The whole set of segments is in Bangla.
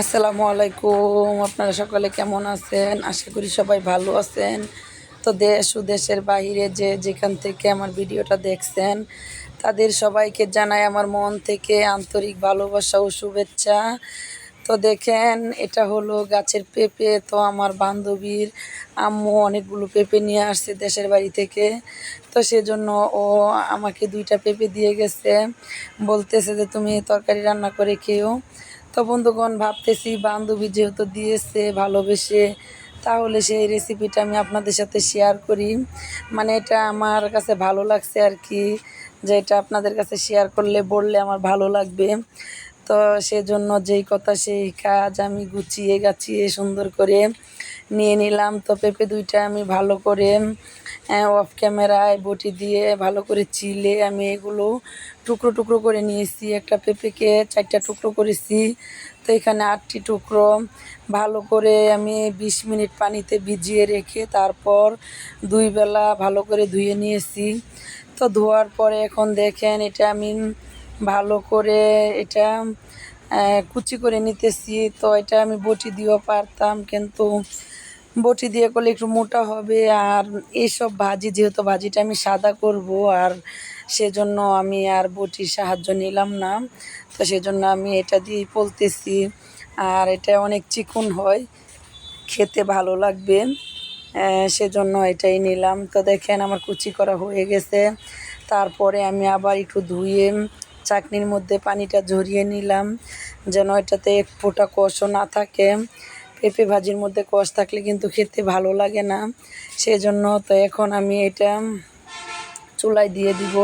আসসালামু আলাইকুম। আপনারা সকলে কেমন আছেন? আশা করি সবাই ভালো আছেন। তো দেশ ও দেশের বাইরে যে যেখান থেকে আমার ভিডিওটা দেখছেন, তাদের সবাইকে জানাই আমার মন থেকে আন্তরিক ভালোবাসা ও শুভেচ্ছা। তো দেখেন, এটা হলো গাছের পেঁপে। তো আমার বান্ধবীর আম্মু অনেকগুলো পেঁপে নিয়ে আসছে দেশের বাড়ি থেকে। তো সেজন্য ও আমাকে দুইটা পেঁপে দিয়ে গেছে। বলতেছে যে, তুমি তরকারি রান্না করে খেও তো বন্ধুগণ, ভাবতেছি বান্ধবী যেহেতু দিয়েছে ভালোবেসে, তাহলে সেই রেসিপিটা আমি আপনাদের সাথে শেয়ার করি। মানে এটা আমার কাছে ভালো লাগছে আর কি যে এটা আপনাদের কাছে শেয়ার করলে, বললে আমার ভালো লাগবে। তো সেজন্য যেই কথা, সেই কাজ আমি গুছিয়ে গাছিয়ে সুন্দর করে নিয়ে নিলাম। তো পেঁপে দুইটা আমি ভালো করে অফ ক্যামেরায় বটি দিয়ে ভালো করে চিলে আমি এগুলো টুকরো টুকরো করে নিয়েছি। একটা পেঁপেকে চারটা টুকরো করেছি। তো এখানে আটটি টুকরো। ভালো করে আমি বিশ মিনিট পানিতে ভিজিয়ে রেখে তারপর দুই বেলা ভালো করে ধুয়ে নিয়েছি। তো ধোয়ার পরে এখন দেখেন এটা আমি ভালো করে এটা কুচি করে নিতেছি। তো এটা আমি বটি দিয়েও পারতাম, কিন্তু বটি দিয়ে করলে একটু মোটা হবে আর এইসব ভাজি, যেহেতু ভাজিটা আমি সাদা করব আর সেজন্য আমি আর বটির সাহায্য নিলাম না। তো সেজন্য আমি এটা দিয়েই পলতেছি। আর এটা অনেক চিকন হয়, খেতে ভালো লাগবে। সেজন্য এটাই নিলাম। তো দেখেন আমার কুচি করা হয়ে গেছে। তারপরে আমি আবার একটু ধুয়ে চাটনির মধ্যে পানিটা ঝরিয়ে নিলাম, যেন এটাতে এক ফোঁটা কষও না থাকে। পেঁপে ভাজির মধ্যে কষ থাকলে কিন্তু খেতে ভালো লাগে না। সেজন্য তো এখন আমি এটা চুলায় দিয়ে দিব।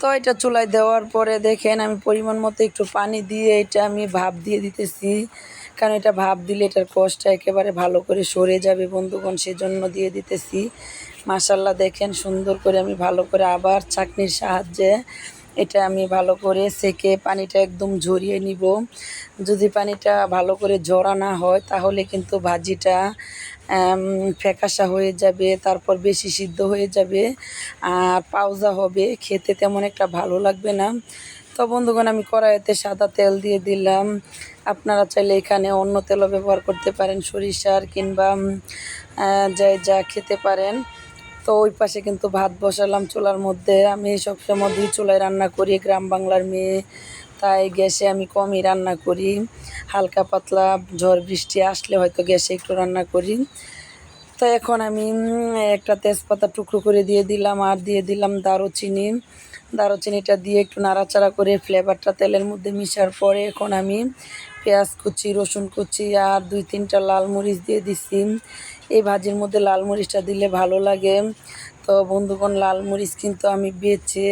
তো এটা চুলায় দেওয়ার পরে দেখেন, আমি পরিমাণ মতো একটু পানি দিয়ে এটা আমি ভাপ দিয়ে দিতেছি। কারণ এটা ভাপ দিলে এটার কষটা একেবারে ভালো করে সরে যাবে বন্ধুগণ, সেজন্য দিয়ে দিতেছি। মাসাল্লাহ দেখেন সুন্দর করে আমি ভালো করে আবার চাকনির সাহায্যে এটা আমি ভালো করে সেকে পানিটা একদম ঝরিয়ে নিব। যদি পানিটা ভালো করে জড়া না হয় তাহলে কিন্তু ভাজিটা ফ্যাকাশা হয়ে যাবে তারপর বেশি সিদ্ধ হয়ে যাবে আর পাউজা হবে। খেতে তেমন একটা ভালো লাগবে না। তো বন্ধুগণ আমি কড়াইতে সাদা তেল দিয়ে দিলাম। আপনারা চাইলে এখানে অন্য তেলও ব্যবহার করতে পারেন সরিষার কিংবা উম, আহ, যা যা খেতে পারেন। তো ওই পাশে কিন্তু ভাত বসালাম চুলার মধ্যে। আমি সবসময় দুই চুলায় রান্না করি, গ্রাম বাংলার মেয়ে। তাই গ্যাসে আমি কমই রান্না করি। হালকা পাতলা, ঝড় বৃষ্টি আসলে হয়তো গ্যাসে একটু রান্না করি। তো এখন আমি একটা তেজপাতা টুকরো করে দিয়ে দিলাম আর দিয়ে দিলাম দারুচিনি। দারুচিনিটা দিয়ে একটু নাড়াচাড়া করে ফ্লেভারটা তেলের মধ্যে মিশার পরে এখন আমি পেঁয়াজ কুচি, রসুন কুচি আর দুই তিনটা লাল মরিচ দিয়ে দিছি। এই ভাজির মধ্যে লাল মরিচটা দিলে ভালো লাগে। তো বন্ধুগণ, লাল মরিচ কিন্তু আমি বেছে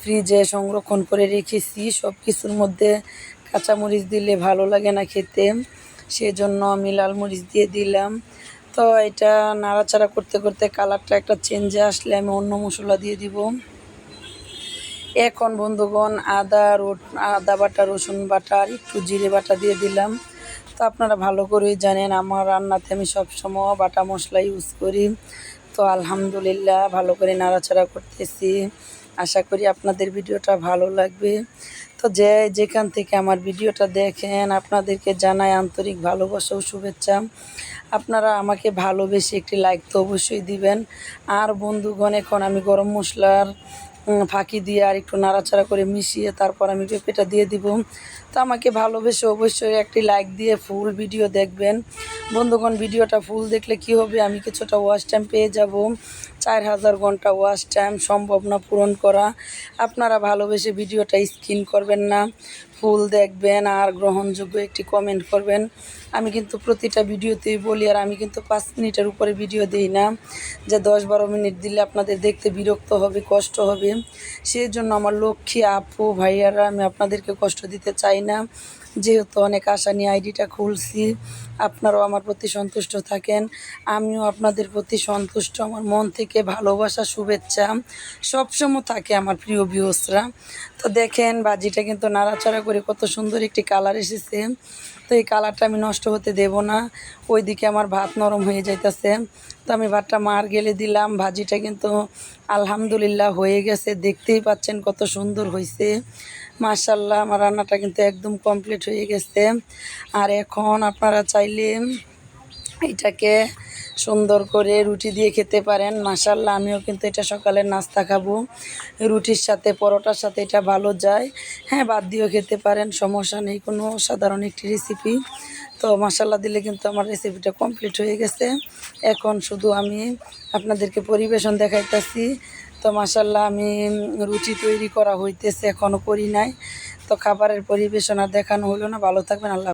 ফ্রিজে সংরক্ষণ করে রেখেছি। সব কিছুর মধ্যে কাঁচামরিচ দিলে ভালো লাগে না খেতে। সেজন্য আমি লাল মরিচ দিয়ে দিলাম। তো এটা নাড়াচাড়া করতে করতে কালারটা একটা চেঞ্জে আসলে আমি অন্য মশলা দিয়ে দিব। এখন বন্ধুগণ, আদা আদা বাটা, রসুন বাটা, একটু জিরে বাটা দিয়ে দিলাম। তো আপনারা ভালো করেই জানেন, আমার রান্নাতে আমি সবসময় বাটা মশলা ইউজ করি। তো আলহামদুলিল্লাহ ভালো করে নাড়াচাড়া করতেছি। আশা করি আপনাদের ভিডিওটা ভালো লাগবে। তো যে যেখান থেকে আমার ভিডিওটা দেখেন, আপনাদেরকে জানাই আন্তরিক ভালোবাসা ও শুভেচ্ছা। আপনারা আমাকে ভালোবেসে একটি লাইক তো অবশ্যই দিবেন। আর বন্ধুগণ, এখন আমি গরম মশলার ফাঁকি দিয়ে আর একটু নাড়াচাড়া করে মিশিয়ে তারপর আমি পেঁপেটা দিয়ে দিব। তো আমাকে ভালোবেসে অবশ্যই একটি লাইক দিয়ে ফুল ভিডিও দেখবেন। বন্ধুগণ ভিডিওটা ফুল দেখলে কি হবে? আমি কিছুটা ওয়াশ টাইম পেয়ে যাব। চার হাজার ঘণ্টা ওয়াচ টাইম সম্ভব না পূরণ করা। আপনারা ভালোবেসে ভিডিওটা স্ক্রিন করবেন না, ফুল দেখবেন আর গ্রহণযোগ্য একটি কমেন্ট করবেন। আমি কিন্তু প্রতিটা ভিডিওতেই বলি আর আমি কিন্তু পাঁচ মিনিটের উপরে ভিডিও দিই না। যে দশ বারো মিনিট দিলে আপনাদের দেখতে বিরক্ত হবে, কষ্ট হবে। সেই জন্য আমার লক্ষ্মী, আপু, ভাইয়ারা, আমি আপনাদেরকে কষ্ট দিতে চাই না। যেহেতু অনেক আশা নিয়ে আইডিটা খুলছি, আপনারাও আমার প্রতি সন্তুষ্ট থাকেন। আমিও আপনাদের প্রতি সন্তুষ্ট, আমার মন থেকে ভালোবাসা, শুভেচ্ছা সবসময় থাকে আমার প্রিয় বিহসরা তো দেখেন, বাজিটা কিন্তু নাড়াচাড়া করে কত সুন্দর একটি কালার এসেছে। তো এই কালারটা আমি নষ্ট হতে দেব না, ওইদিকে আমার ভাত নরম হয়ে যাইতেছে। তো আমি ভাতটা মার গেলে দিলাম, ভাজিটা কিন্তু আলহামদুলিল্লাহ হয়ে গেছে, দেখতেই পাচ্ছেন কত সুন্দর হয়েছে মাশাল্লাহ আমার রান্নাটা কিন্তু একদম কমপ্লিট হয়ে গেছে। আর এখন আপনারা চাইলে এটাকে সুন্দর করে রুটি দিয়ে খেতে পারেন। মাশাল্লাহ আমিও কিন্তু এটা সকালের নাস্তা খাব। রুটির সাথে, পরোটার সাথে এটা ভালো যায়। হ্যাঁ বাদ দিয়েও খেতে পারেন, সমস্যা নেই, কোনো সাধারণ একটি রেসিপি তো মশালা দিলে কিন্তু আমার রেসিপিটা কমপ্লিট হয়ে গেছে। এখন শুধু আমি আপনাদেরকে পরিবেশন দেখাইতেছি। তো মাসাল্লাহ আমি রুটি তৈরি করা হইতেছে এখনও করি নাই। তো খাবারের পরিবেশনা দেখানো হলো না। ভালো থাকবেন, আল্লাহ